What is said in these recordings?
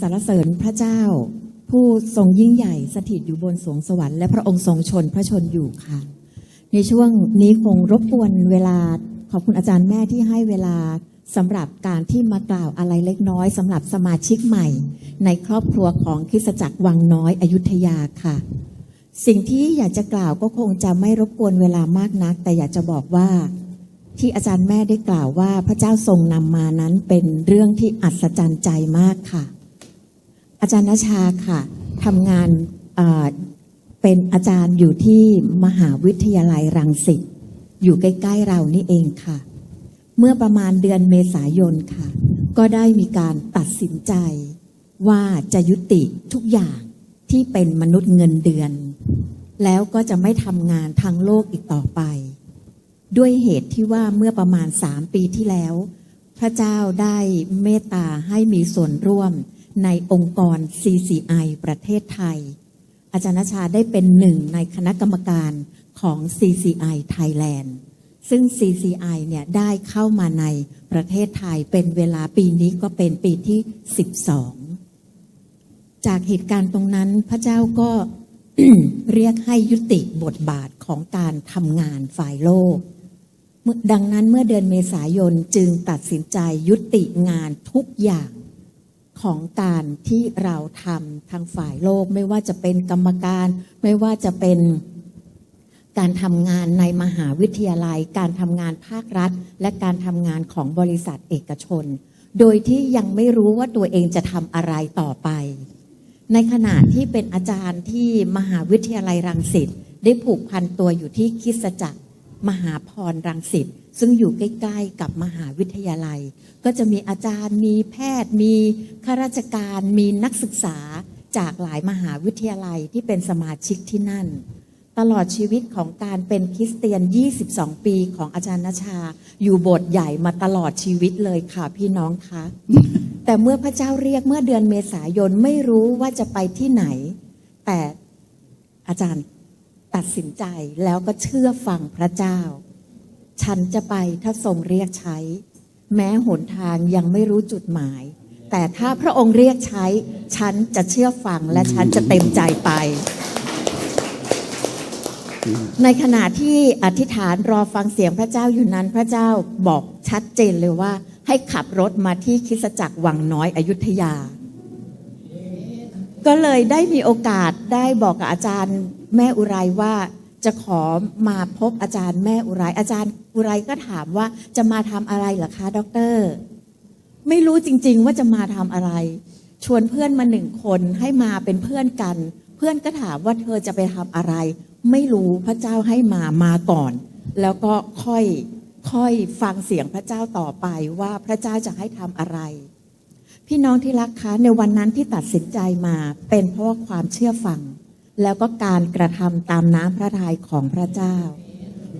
สรรเสริญพระเจ้า ผู้ทรงยิ่งใหญ่สถิตอยู่บนสวงสวรรค์และพระองค์ทรงชนพระชนอยู่ค่ะ ในช่วงนี้คงรบกวนเวลาขอบคุณอาจารย์แม่ที่ให้เวลาสำหรับการที่มากล่าวอะไรเล็กน้อยสำหรับสมาชิกใหม่ ในครอบครัวของคริสตจักรวังน้อยอยุธยาค่ะ สิ่งที่อยากจะกล่าวก็คงจะไม่รบกวนเวลามากนัก แต่อยากจะบอกว่า ที่อาจารย์แม่ได้กล่าวว่าพระเจ้าทรงนำมานั้นเป็นเรื่องที่อัศจรรย์ใจมากค่ะ อาจารย์นชาค่ะทำงานเอ่อเป็นอาจารย์อยู่ที่มหาวิทยาลัยรังสิตอยู่ใกล้ ๆ เรานี่เองค่ะ เมื่อประมาณเดือนเมษายนค่ะ ก็ได้มีการตัดสินใจ ว่าจะยุติทุกอย่างที่เป็นมนุษย์เงินเดือน แล้วก็จะไม่ทำงานทางโลกอีกต่อไป ด้วยเหตุที่ว่าเมื่อประมาณสามปีที่แล้ว พระเจ้าได้เมตตาให้มีส่วนร่วม ในองค์กร CCI ประเทศไทย อาจารย์นชาได้เป็นหนึ่งในคณะกรรมการของ CCI Thailand ซึ่ง CCI เนี่ยได้เข้ามาในประเทศไทยเป็นเวลาปีนี้ก็เป็นปีที่ 12 จากเหตุการณ์ตรงนั้นพระเจ้าก็เรียกให้ยุติบทบาทของการทำงานฝ่ายโลก ดังนั้นเมื่อเดือนเมษายนจึงตัดสินใจยุติงานทุกอย่าง ของการที่เราทำทางฝ่ายโลก ไม่ว่าจะเป็นกรรมการ ไม่ว่าจะเป็นการทำงานในมหาวิทยาลัย การทำงานภาครัฐ และการทำงานของบริษัทเอกชน โดยที่ยังไม่รู้ว่าตัวเองจะทำอะไรต่อไป ในขณะที่เป็นอาจารย์ที่มหาวิทยาลัยรังสิตได้ผูกพันตัวอยู่ที่คิสจักร มหาพรรังสิตซึ่งอยู่ใกล้ ๆ กับมหาวิทยาลัย ก็จะมีอาจารย์มีแพทย์ มีข้าราชการ มีนักศึกษาจากหลายมหาวิทยาลัยที่เป็นสมาชิกที่นั่น ตลอดชีวิตของการเป็นคริสเตียน 22 ปีของอาจารย์นชา อยู่โบสถ์ใหญ่มาตลอดชีวิตเลยค่ะพี่น้องคะ แต่เมื่อพระเจ้าเรียกเมื่อเดือนเมษายนไม่รู้ว่าจะไปที่ไหน แต่อาจารย์ ตัดสินใจแล้วก็เชื่อฟังพระเจ้า ฉันจะไปถ้าทรงเรียกใช้ แม้หนทางยังไม่รู้จุดหมาย แต่ถ้าพระองค์เรียกใช้ ฉันจะเชื่อฟังและฉันจะเต็มใจไป ในขณะที่อธิษฐานรอฟังเสียงพระเจ้าอยู่นั้นพระเจ้าบอกชัดเจนเลยว่า ให้ขับรถมาที่คิสจักรวังน้อยอยุธยา ก็เลยได้มีโอกาสได้บอกกับอาจารย์ แม่อุไรว่าจะขอมาพบอาจารย์แม่อุไร อาจารย์อุไรก็ถามว่าจะมาทำอะไรเหรอคะด็อกเตอร์ ไม่รู้จริง ๆ ว่าจะมาทำอะไร ชวนเพื่อนมาหนึ่งคนให้มาเป็นเพื่อนกัน เพื่อนก็ถามว่าเธอจะไปทำอะไร ไม่รู้พระเจ้าให้มามาก่อน แล้วก็ค่อยค่อยฟังเสียงพระเจ้าต่อไปว่าพระเจ้าจะให้ทำอะไร พี่น้องที่รักคะในวันนั้นที่ตัดสินใจมาเป็นเพราะว่าความเชื่อฟัง แล้วก็การกระทำตามน้ำพระทัยของพระเจ้า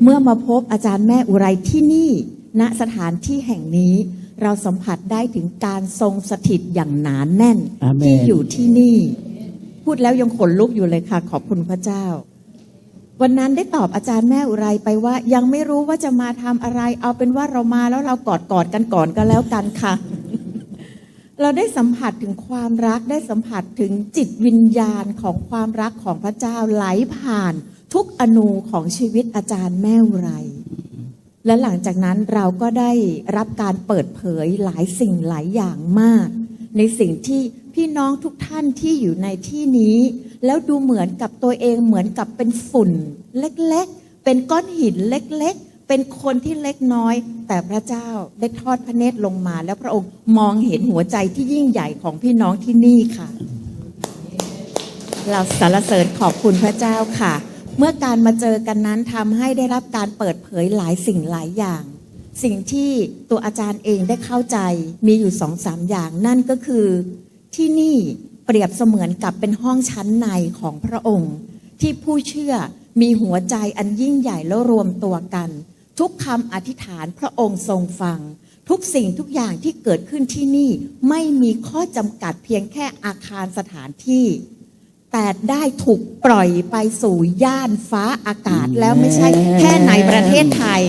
เมื่อมาพบอาจารย์แม่อุไรที่นี่ณสถานที่แห่งนี้เราสัมผัสได้ถึงการทรงสถิตอย่างหนานแน่นอาเมนที่อยู่ที่นี่ พูดแล้วยังขนลุกอยู่เลยค่ะ ขอบคุณพระเจ้า วันนั้นได้ตอบอาจารย์แม่อุไรไปว่า ยังไม่รู้ว่าจะมาทำอะไร เอาเป็นว่าเรามาแล้วเรากอดกอดๆกันก่อนก็แล้วกันค่ะ เราได้สัมผัสถึงความรักได้สัมผัสถึงจิตวิญญาณของความรักของพระเจ้าไหลผ่านทุกอนูของชีวิตอาจารย์แม่ไร และหลังจากนั้นเราก็ได้รับการเปิดเผยหลายสิ่งหลายอย่างมาก ในสิ่งที่พี่น้องทุกท่านที่อยู่ในที่นี้ แล้วดูเหมือนกับตัวเองเหมือนกับเป็นฝุ่น เล็กๆ เป็นก้อนหินเล็กๆ เป็นคนที่เล็กน้อย แต่พระเจ้าได้ทอดพระเนตรลงมา แล้วพระองค์มองเห็นหัวใจที่ยิ่งใหญ่ของพี่น้องที่นี่ค่ะ เราสรรเสริญขอบคุณพระเจ้าค่ะ เมื่อการมาเจอกันนั้นทำให้ได้รับการเปิดเผยหลายสิ่งหลายอย่าง สิ่งที่ตัวอาจารย์เองได้เข้าใจมีอยู่สองสามอย่าง นั่นก็คือที่นี่เปรียบเสมือนกับเป็นห้องชั้นในของพระองค์ ที่ผู้เชื่อมีหัวใจอันยิ่งใหญ่แล้วรวมตัวกัน ทุกคำอธิษฐานพระองค์ทรงฟัง ทุกสิ่งทุกอย่างที่เกิดขึ้นที่นี่ไม่มีข้อจำกัดเพียงแค่อาคารสถานที่ แต่ได้ถูกปล่อยไปสู่ย่านฟ้าอากาศแล้วไม่ใช่แค่ในประเทศไทย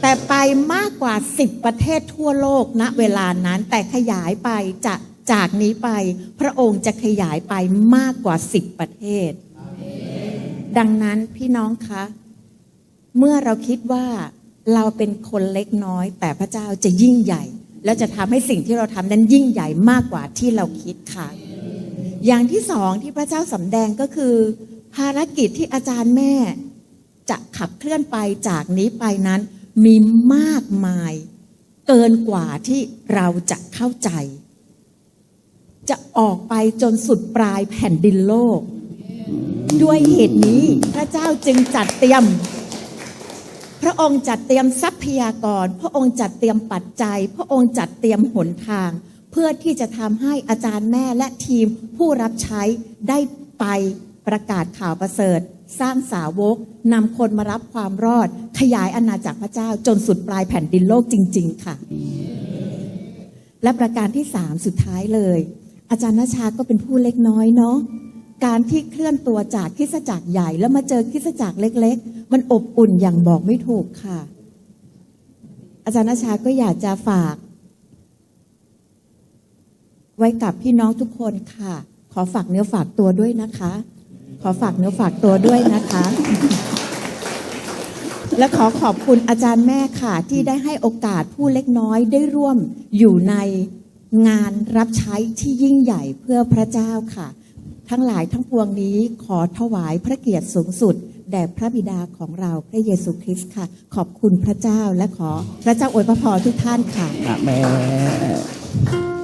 แต่ไปมากกว่า 10 ประเทศทั่วโลกณเวลานั้นแต่ขยายไปจะจากนี้ไปพระองค์จะขยายไปมากกว่าสิบประเทศ ดังนั้นพี่น้องคะ เมื่อเราคิดว่าเราเป็นคนเล็กน้อย แต่พระเจ้าจะยิ่งใหญ่ แล้วจะทำให้สิ่งที่เราทำนั้นยิ่งใหญ่มากกว่าที่เราคิดค่ะ อย่างที่สองที่พระเจ้าสำแดงก็คือ ภารกิจที่อาจารย์แม่ จะขับเคลื่อนไปจากนี้ไปนั้น มีมากมาย เกินกว่าที่เราจะเข้าใจ จะออกไปจนสุดปลายแผ่นดินโลก ด้วยเหตุนี้พระเจ้าจึงจัดเตรียม พระองค์จัดเตรียมทรัพยากร พระองค์จัดเตรียมปัจจัย พระองค์จัดเตรียมหนทาง เพื่อที่จะทำให้อาจารย์แม่และทีมผู้รับใช้ได้ไปประกาศข่าวประเสริฐ สร้างสาวกนำคนมารับความรอด ขยายอาณาจักรพระเจ้าจนสุดปลายแผ่นดินโลกจริง ๆ ค่ะ และประการที่สามสุดท้ายเลย อาจารย์นชาก็เป็นผู้เล็กน้อยเนาะการที่เคลื่อนตัวจากคริสจักรใหญ่แล้วมาเจอคริสจักรเล็ก ๆ มันอบอุ่นอย่างบอกไม่ถูกค่ะ อาจารย์นชาก็อยากจะฝาก ไว้กับพี่น้องทุกคนค่ะ ขอฝากเนื้อฝากตัวด้วยนะคะ ขอฝากเนื้อฝากตัวด้วยนะคะ และขอขอบคุณอาจารย์แม่ค่ะ ที่ได้ให้โอกาสผู้เล็กน้อยได้ร่วมอยู่ในงานรับใช้ที่ยิ่งใหญ่เพื่อพระเจ้าค่ะ ทั้งหลายทั้งปวงนี้ขอถวายพระเกียรติสูงสุด แด่พระบิดาของเราพระเยซูคริสต์ค่ะ ขอบคุณพระเจ้าและขอพระเจ้าอวยพระพรทุกท่านค่ะ อาเมน